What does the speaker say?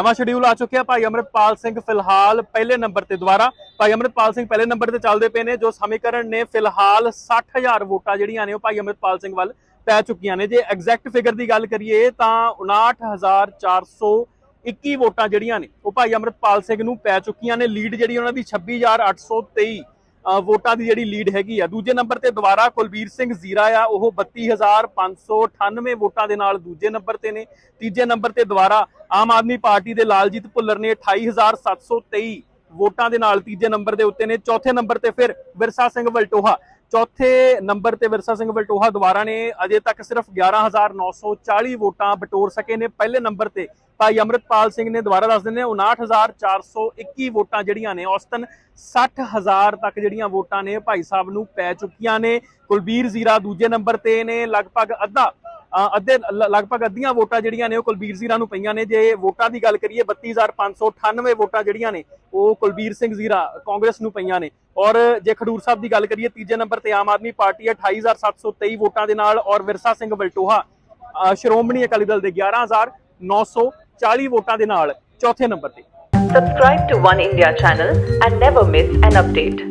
ਨਵਾਂ ਸ਼ਡਿਊਲ ਆ ਚੁੱਕਿਆ ਭਾਈ ਅਮਰਿਤਪਾਲ ਸਿੰਘ ਫਿਲਹਾਲ ਪਹਿਲੇ ਨੰਬਰ ਤੇ ਦੁਬਾਰਾ। ਭਾਈ ਅਮਰਿਤਪਾਲ ਸਿੰਘ ਪਹਿਲੇ ਨੰਬਰ ਤੇ ਚੱਲਦੇ ਪਏ ਨੇ ਜੋ ਸਮੀਕਰਨ ਨੇ ਫਿਲਹਾਲ 60000 ਵੋਟਾਂ ਜਿਹੜੀਆਂ ਨੇ ਉਹ ਭਾਈ ਅਮਰਿਤਪਾਲ ਸਿੰਘ ਵੱਲ ਪੈ ਚੁੱਕੀਆਂ ਨੇ। ਜੇ ਐਗਜ਼ੈਕਟ ਫਿਗਰ ਦੀ ਗੱਲ ਕਰੀਏ ਤਾਂ 59421 ਵੋਟਾਂ ਜਿਹੜੀਆਂ ਨੇ ਉਹ ਭਾਈ ਅਮਰਿਤਪਾਲ ਸਿੰਘ ਨੂੰ ਪੈ ਚੁੱਕੀਆਂ ਨੇ। ਲੀਡ ਜਿਹੜੀ ਉਹਨਾਂ ਦੀ 26823 ਅ, ਵੋਟਾਂ ਦੀ ਜਿਹੜੀ ਲੀਡ ਹੈਗੀ ਆ। ਦੂਜੇ ਨੰਬਰ ਤੇ ਦੁਬਾਰਾ ਕੁਲਬੀਰ ਸਿੰਘ ਜ਼ੀਰਾ ਆ, ਉਹ 32598 ਵੋਟਾਂ ਦੇ ਨਾਲ ਦੂਜੇ ਨੰਬਰ ਤੇ ਨੇ। ਤੀਜੇ ਨੰਬਰ ਤੇ ਦੁਬਾਰਾ ਆਮ ਆਦਮੀ ਪਾਰਟੀ ਦੇ ਲਾਲਜੀਤ ਭੁੱਲਰ ਨੇ 28723 ਵੋਟਾਂ ਦੇ ਨਾਲ ਤੀਜੇ ਨੰਬਰ ਦੇ ਉੱਤੇ ਨੇ। ਚੌਥੇ ਨੰਬਰ ਤੇ ਫਿਰ ਵਿਰਸਾ ਸਿੰਘ ਵਲਟੋਹਾ। ਚੌਥੇ ਨੰਬਰ ਤੇ ਵਿਰਸਾ ਸਿੰਘ ਵਲਟੋਹਾ ਦੁਬਾਰਾ ਨੇ ਅਜੇ ਤੱਕ ਸਿਰਫ 11940 ਵੋਟਾਂ ਬਟੋਰ ਸਕੇ ਨੇ। ਪਹਿਲੇ ਨੰਬਰ ਤੇ ਭਾਈ ਅਮਰਿਤਪਾਲ ਸਿੰਘ ਨੇ ਦੁਬਾਰਾ ਦੱਸ ਦਿੰਦੇ 59421 ਵੋਟਾਂ ਜਿਹੜੀਆਂ ਨੇ, ਔਸਤਨ 60000 ਤੱਕ ਜਿਹੜੀਆਂ ਵੋਟਾਂ ਨੇ ਭਾਈ ਸਾਹਿਬ ਨੂੰ ਪੈ ਚੁੱਕੀਆਂ ਨੇ। ਕੁਲਬੀਰ ਜ਼ੀਰਾ ਦੂਜੇ ਨੰਬਰ ਤੇ ਨੇ, ਲਗਭਗ ਅੱਧਾ ਅੱਧੇ, ਲ- ਲਗਭਗ ਅੱਧੀਆਂ ਵੋਟਾਂ ਜਿਹੜੀਆਂ ਨੇ ਉਹ ਕੁਲਬੀਰ ਜ਼ੀਰਾ ਨੂੰ ਪਈਆਂ ਨੇ। ਜੇ ਵੋਟਾਂ ਦੀ ਗੱਲ ਕਰੀਏ 32598 ਵੋਟਾਂ ਜਿਹੜੀਆਂ ਨੇ, ਉਹ ਕੁਲਬੀਰ ਸਿੰਘ ਜ਼ੀਰਾ ਕਾਂਗਰਸ ਨੂੰ ਪਈਆਂ ਨੇ। ਔਰ ਜੇ ਖਡੂਰ ਸਾਹਿਬ ਦੀ ਗੱਲ ਕਰੀਏ, ਤੀਜੇ ਨੰਬਰ ਤੇ ਆਮ ਆਦਮੀ ਪਾਰਟੀ ਹੈ 28723 ਵੋਟਾਂ ਦੇ ਨਾਲ ਔਰ ਵਿਰਸਾ ਸਿੰਘ ਬਲਟੋਹਾ ਸ਼੍ਰੋਮਣੀ ਅਕਾਲੀ ਦਲ ਦੇ 11940 ਵੋਟਾਂ ਦੇ ਨਾਲ ਚੌਥੇ ਨੰਬਰ ਤੇ Subscribe to One India channel and never miss an update.